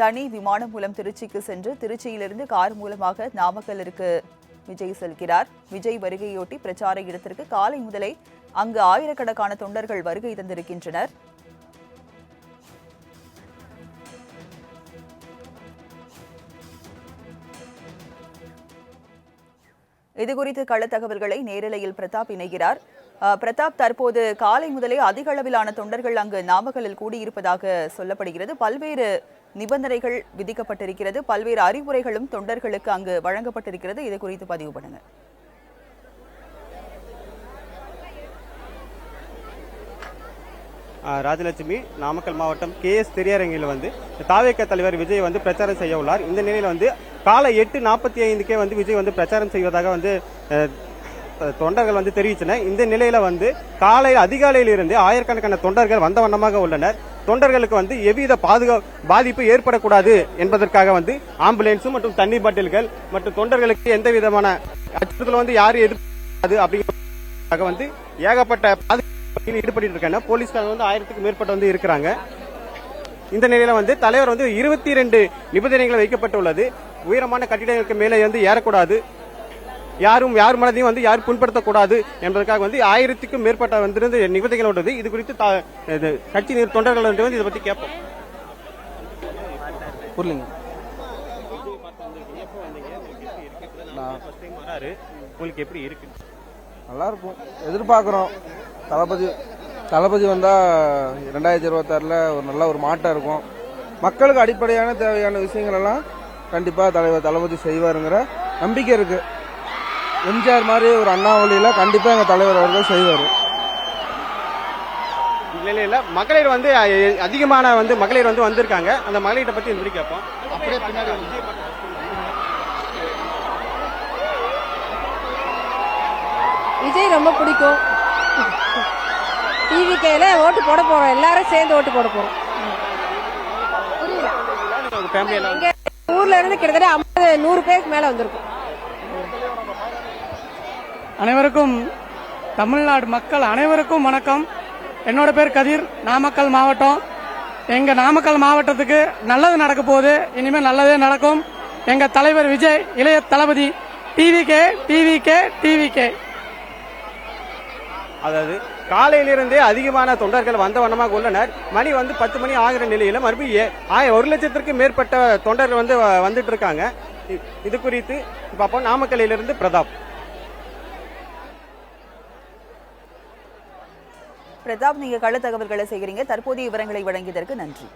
தனி விமானம் மூலம் திருச்சிக்கு சென்று திருச்சியிலிருந்து கார் மூலமாக நாமக்கல்லிற்கு விஜய் செல்கிறார். விஜய் வருகையொட்டி பிரச்சார இடத்திற்கு காலை முதலே அங்கு ஆயிரக்கணக்கான தொண்டர்கள் வருகை தந்திருக்கின்றனர். இதுகுறித்து கள தகவல்களை நேரலையில் பிரதாப் இணைகிறார். பிரதாப் தற்போது காலை முதலே அதிக அளவிலான தொண்டர்கள் அங்கு நாமக்கல்லில் கூடியிருப்பதாக சொல்லப்படுகிறது. பல்வேறு நிபந்தனைகள் விதிக்கப்பட்டிருக்கிறது. பல்வேறு அறிவுரைகளும் தொண்டர்களுக்கு அங்கு வழங்கப்பட்டிருக்கிறது. இது குறித்து பதிவு பண்ணுங்க. ராஜலட்சுமி நாமக்கல் மாவட்டம் கே எஸ் திரையரங்கில் வந்து தாவேக்க தலைவர் விஜய் வந்து பிரச்சாரம் செய்ய உள்ளார். இந்த நிலையில் வந்து காலை எட்டு நாற்பத்தி ஐந்துக்கே வந்து விஜய் வந்து பிரச்சாரம் செய்வதாக வந்து தொண்டர்கள் வந்து தெரிவித்தனர் இந்த நிலையில வந்து காலை அதிகாலையிலிருந்து ஆயிரக்கணக்கான தொண்டர்கள் வந்த வண்ணமாக உள்ளனர். தொண்டர்களுக்கு வந்து எவ்வித பாதுகா பாதிப்பு ஏற்படக்கூடாது என்பதற்காக வந்து ஆம்புலன்ஸும் மற்றும் தண்ணீர் பாட்டில்கள் மற்றும் தொண்டர்களுக்கு எந்த விதமான அச்சுறுத்தல் வந்து யாரும் எதிர்ப்பு அப்படிங்கிறதுக்காக வந்து ஏகப்பட்ட பாதுகாப்பில் ஈடுபட்டு இருக்காங்க. போலீஸ்காரங்க வந்து ஆயிரத்துக்கு மேற்பட்ட வந்து இருக்கிறாங்க. இந்த நிலையில வந்து தலைவர் வந்து இருபத்தி ரெண்டு நிபந்தனைகள் வைக்கப்பட்டுள்ளது. உயரமான கட்டிடங்களுக்கு மேலே வந்து ஏறக்கூடாது. யாரும் யார் மனதையும் வந்து யாரும் புண்படுத்தக்கூடாது என்பதற்காக வந்து ஆயிரத்துக்கும் மேற்பட்ட வந்திருந்து நிபந்தனைகள் உள்ளது இது குறித்து தா- இது கட்சி தொண்டர்கள் வந்து இதை பத்தி கேட்போம். புரியலைங்க வராரு. உங்களுக்கு எப்படி இருக்கு? நல்லா இருக்கும் எதிர்பார்க்குறோம். தளபதி தளபதி வந்தால் ரெண்டாயிரத்தி இருபத்தாறில் ஒரு நல்ல ஒரு மாற்றம் இருக்கும். மக்களுக்கு அடிப்படையான தேவையான விஷயங்கள் எல்லாம் கண்டிப்பாக தலைவர் தளபதி செய்வாருங்கிற நம்பிக்கை இருக்கு. எம்ஜிஆர் மாதிரி ஒரு அண்ணாவளியில் கண்டிப்பாக எங்கள் தலைவர் அவர்கள் செய்வார். நிலையில மகளிர் வந்து அதிகமான வந்து மகளிர் வந்து வந்திருக்காங்க. அந்த மகளிரை பத்தி இந்த மாதிரி கேட்போம்? அப்படியே பின்னாடி விஜய் ரொம்ப பிடிக்கும். டிவிகேல ஓட்டு போட போறோம். எல்லாரும் சேர்ந்து ஓட்டு போட எல்லாம் இங்க ஊர்ல இருந்து கிட்டத்தட்ட ஐம்பது நூறு பேருக்கு மேல வந்திருக்கும். அனைவருக்கும் தமிழ்நாடு மக்கள் அனைவருக்கும் வணக்கம். என்னோட பேர் கதிர் நாமக்கல் மாவட்டம். எங்க நாமக்கல் மாவட்டத்துக்கு நல்லது நடக்க போகுது இனிமேல் நல்லதே நடக்கும். எங்க தலைவர் விஜய் இளைய தளபதி டிவிகே டிவிகே டிவிகே அதாவது காலையிலிருந்தே அதிகமான தொண்டர்கள் வந்த வண்ணமாக உள்ளனர். மணி வந்து பத்து மணி ஆகிற நிலையில மறுபடியும் ஏ- ஒரு லட்சத்திற்கு மேற்பட்ட தொண்டர்கள் வந்து வ- வந்துட்டு இருக்காங்க. இது குறித்து பார்ப்போம். நாமக்கல்லிலிருந்து பிரதாப். பிரதாப் நீங்க கள தகவல்களை செய்கிறீங்க தற்போதைய விவரங்களை வழங்கியதற்கு நன்றி.